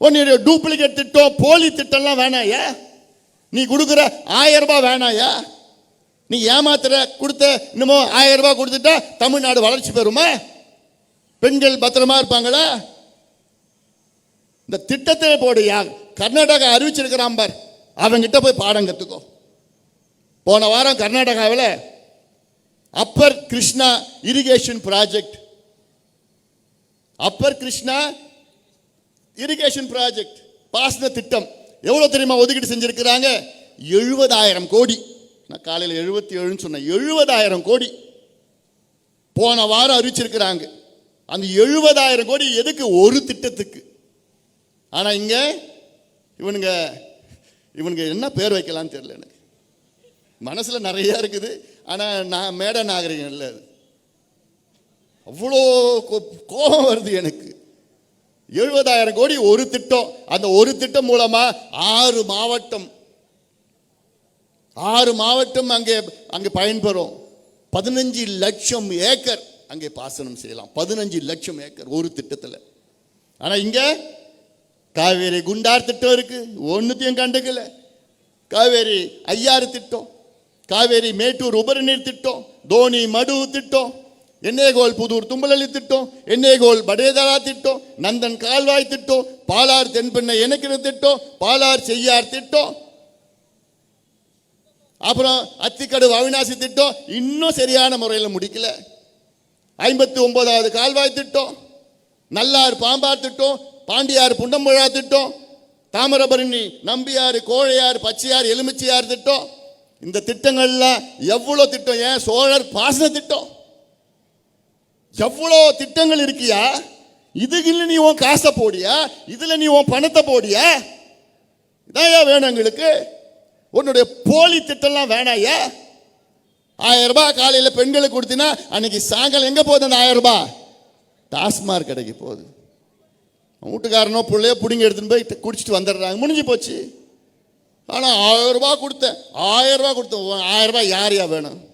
உன்னுடைய டூப்ளிகேட் திட்டம் போலி திட்டம்லாம் வேணாயா? நீ கொடுக்குற ஆயிரம் ரூபாய் வேணாயா? நீ ஏமாத்துற கொடுத்த இன்னமோ ஆயிரம் ரூபாய் கொடுத்துட்டா தமிழ்நாடு வளர்ச்சி பெறுமா? பெண்கள் பத்திரமா இருப்பாங்களா? இந்த திட்டத்தை போடுயா கர்நாடகா அறிவிச்சிருக்கிறான் பார். அவங்கிட்ட போய் பாடம் கற்றுக்கோ போன வாரம் கர்நாடகாவில் upper Krishna irrigation project upper Krishna irrigation project பாசன திட்டம். எவ்வளோ தெரியுமா ஒதுக்கீடு செஞ்சுருக்கிறாங்க? எழுபதாயிரம் கோடி. நான் காலையில் எழுபத்தி ஏழுன்னு சொன்னேன். எழுபதாயிரம் கோடி. போன வாரம் அறிவிச்சிருக்கிறாங்க. அந்த எழுபதாயிரம் கோடி எதுக்கு? ஒரு திட்டத்துக்கு. ஆனால் இங்கே இவனுங்க இவனுங்க என்ன பேர் வைக்கலான்னு தெரியல எனக்கு. மனசில் நிறைய இருக்குது. ஆனால் நான் மேட நாகரிகம் இல்லை அது. அவ்வளோ கோ- கோபம் வருது எனக்கு. எழுபதாயிரம் கோடி ஒரு திட்டம். அந்த ஒரு திட்டம் மூலமா ஆறு மாவட்டம் ஆறு மாவட்டம் அங்கே அங்கே பயன்பெறும். பதினஞ்சு லட்சம் ஏக்கர் அங்கே பாசனம் செய்யலாம். பதினஞ்சு லட்சம் ஏக்கர் ஒரு திட்டத்தில். ஆனால் இங்கே காவேரி குண்டார் திட்டம் இருக்கு. ஒன்றுத்தையும் கண்டுக்கல. காவேரி ஐயாறு திட்டம் காவேரி மேட்டூர் உபரிநீர் திட்டம் தோனி மடு திட்டம் எண்ணேகோல் புதூர் தும்பலி திட்டம் எண்ணேகோல் படேதரா திட்டம் நந்தன் கால்வாய் திட்டம் பாலார் தென்பெண்ணை இணைக்கிற திட்டம் பாலார் செய்யார் திட்டம். அப்புறம் அத்திக்கடு அவிநாசி திட்டம் இன்னும் சரியான முறையில் முடிக்கல. ஐம்பத்தி ஒன்பதாவது கால்வாய் திட்டம் நல்லார் பாம்பார் திட்டம் பாண்டியார் புண்டம்புழா திட்டம் தாமிரபரணி நம்பியார் கோழையார் பச்சையார் எலுமிச்சியார் திட்டம். இந்த திட்டங்கள்லாம் எவ்வளோ திட்டம்? ஏன் சோழர் பாசன திட்டம். எவ்வளோ திட்டங்கள் இருக்கியா? இதுல நீ உன் காசை போடியா? இதில் நீ உன் பணத்தை போடியா? இதான் வேணும் எங்களுக்கு? உன்னுடைய போலி திட்டம்லாம் வேணாயா? ஆயிரம் ரூபாய் காலையில் பெண்களுக்கு கொடுத்தினா அன்னைக்கு சாயங்காலம் எங்கே போகுது அந்த ஆயிரம் ரூபாய்? டாஸ்மார்க் கடைக்கு போகுது. வீட்டுக்காரனோ பிள்ளையோ பிடிங்க எடுத்துன்னு போய் குடிச்சிட்டு வந்துடுறாங்க. முடிஞ்சு போச்சு. ஆனால் ஆயிரம் ரூபாய் கொடுத்தேன். ஆயிரம் ரூபாய் கொடுத்தேன். ஆயிரம் ரூபாய் யாரையா வேணும்?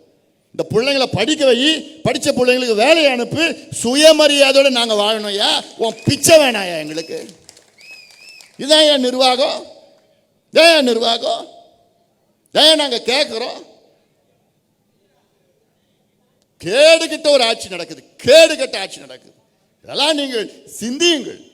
இந்த பிள்ளைங்களை படிக்க வை படித்த பிள்ளைங்களுக்கு வேலையை அனுப்பு சுயமரியாதையோடு நாங்கள் வாழணும்யா உன் பிச்சை வேணாயா எங்களுக்கு. இதான் என் நிர்வாகம். இதான் என் நிர்வாகம். ஏன் நாங்கள் கேட்குறோம். கேடுகிட்ட ஒரு ஆட்சி நடக்குது. கேடு கெட்ட ஆட்சி நடக்குது. இதெல்லாம் நீங்கள் சிந்தியுங்கள்.